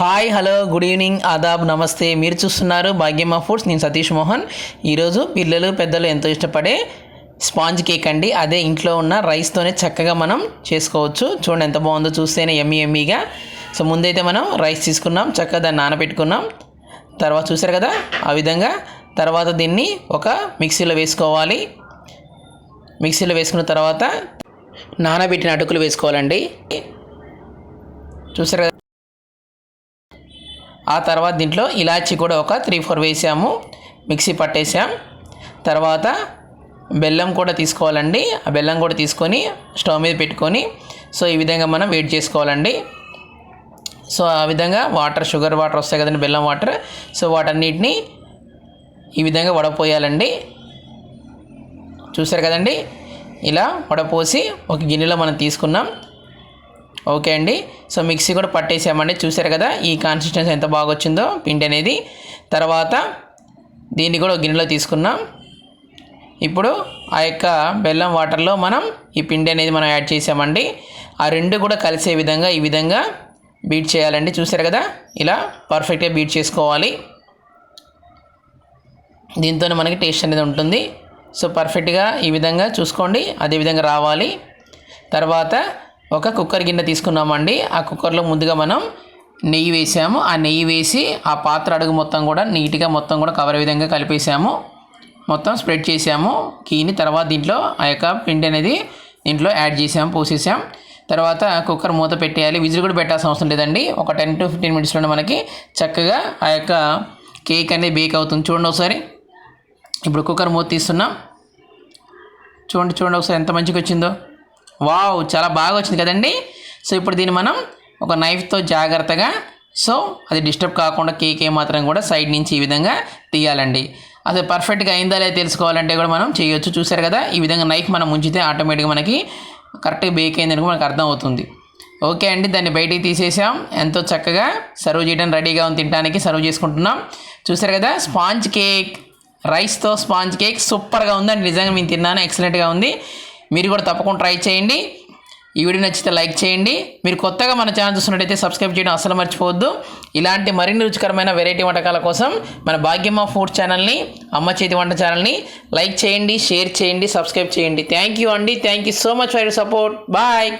Hi hello good evening ఆదాబ్ నమస్తే మీరు చూస్తున్నారు భాగ్యమ్మ ఫుడ్స్ నేను సతీష్ మోహన్. ఈరోజు పిల్లలు పెద్దలు ఎంతో ఇష్టపడే స్పాంజ్ కేక్ అండి. అదే ఇంట్లో ఉన్న రైస్తోనే చక్కగా మనం చేసుకోవచ్చు. చూడండి ఎంత బాగుందో చూస్తేనే ఎమ్మి ఎమ్మిగా సో ముందైతే మనం రైస్ తీసుకున్నాం. చక్కగా దాన్ని నానబెట్టుకున్నాం. తర్వాత చూసారు కదా ఆ విధంగా తర్వాత దీన్ని ఒక మిక్సీలో వేసుకోవాలి. మిక్సీలో వేసుకున్న తర్వాత నానబెట్టిన అటుకులు వేసుకోవాలండి. చూసారు కదా ఆ తర్వాత దీంట్లో ఇలాచి కూడా ఒక త్రీ ఫోర్ వేసాము. మిక్సీ పట్టేసాం. తర్వాత బెల్లం కూడా తీసుకోవాలండి. ఆ బెల్లం కూడా తీసుకొని స్టవ్ మీద పెట్టుకొని సో ఈ విధంగా మనం వెయిట్ చేసుకోవాలండి. సో ఆ విధంగా వాటర్ షుగర్ వాటర్ వస్తాయి కదండి బెల్లం వాటర్. సో వాటన్నిటిని ఈ విధంగా వడపోయాలండి. చూసారు కదండి? ఇలా వడపోసి ఒక గిన్నెలో మనం తీసుకున్నాం. ఓకే అండి. సో మిక్సీ కూడా పట్టేసామండి. చూసారు కదా ఈ కన్సిస్టెన్సీ ఎంత బాగా వచ్చిందో పిండి అనేది. తర్వాత దీన్ని కూడా గిన్నెలో తీసుకున్నాం. ఇప్పుడు ఆ యొక్క బెల్లం వాటర్లో మనం ఈ పిండి అనేది మనం యాడ్ చేసామండి. ఆ రెండు కూడా కలిసే విధంగా ఈ విధంగా బీట్ చేయాలండి. చూసారు కదా ఇలా పర్ఫెక్ట్గా బీట్ చేసుకోవాలి. దీంతో మనకి టేస్ట్ అనేది ఉంటుంది. సో పర్ఫెక్ట్గా ఈ విధంగా చూసుకోండి. అదే విధంగా రావాలి. తర్వాత ఒక కుక్కర్ గిన్నె తీసుకున్నామండి. ఆ కుక్కర్లో ముందుగా మనం నెయ్యి వేసాము. ఆ నెయ్యి వేసి ఆ పాత్ర అడుగు మొత్తం కూడా నీట్గా మొత్తం కూడా కవర్ విధంగా కలిపేసాము. మొత్తం స్ప్రెడ్ చేసాము. కీని తర్వాత దీంట్లో ఆ యొక్క పిండి అనేది దీంట్లో యాడ్ చేసాము పోసేసాం తర్వాత కుక్కర్ మూత పెట్టేయాలి. విజిల్ కూడా పెట్టాల్సిన అవసరం లేదండి. ఒక టెన్ టు ఫిఫ్టీన్ మినిట్స్లోనే మనకి చక్కగా ఆ యొక్క కేక్ అనేది బేక్ అవుతుంది. చూడండి ఒకసారి. ఇప్పుడు కుక్కర్ మూత తీస్తున్నాం. చూడండి చూడండి ఒకసారి ఎంత మంచిగా వచ్చిందో. వావ్ చాలా బాగా వచ్చింది కదండి. సో ఇప్పుడు దీన్ని మనం ఒక నైఫ్తో జాగ్రత్తగా సో అది డిస్టర్బ్ కాకుండా కేక్ ఏమాత్రం కూడా సైడ్ నుంచి ఈ విధంగా తీయాలండి. అసలు పర్ఫెక్ట్గా అయిందా లేదా తెలుసుకోవాలంటే కూడా మనం చేయొచ్చు. చూసారు కదా ఈ విధంగా నైఫ్ మనం ఉంచితే ఆటోమేటిక్గా మనకి కరెక్ట్గా బేక్ అయిందని మనకు అర్థమవుతుంది ఓకే అండి దాన్ని బయటికి తీసేసాం. ఎంతో చక్కగా సర్వ్ చేయడం రెడీగా ఉంది తినడానికి సర్వ్ చేసుకుంటున్నాం. చూసారు కదా స్పాంజ్ కేక్ రైస్తో స్పాంజ్ కేక్ సూపర్గా ఉందండి. నిజంగా మేము తిన్నాను ఎక్సలెంట్గా ఉంది. మీరు కూడా తప్పకుండా ట్రై చేయండి. ఈ వీడియో నచ్చితే లైక్ చేయండి. మీరు కొత్తగా మన ఛానల్ చూస్తున్నట్టయితే సబ్స్క్రైబ్ చేయడం అసలు మర్చిపోవద్దు. ఇలాంటి మరిన్ని రుచికరమైన వెరైటీ వంటకాల కోసం మన భాగ్యమ్మ ఫుడ్ ఛానల్ని అమ్మ చేతి వంట ఛానల్ని లైక్ చేయండి షేర్ చేయండి సబ్స్క్రైబ్ చేయండి. థ్యాంక్ యూ అండి. Thank you so much for your support bye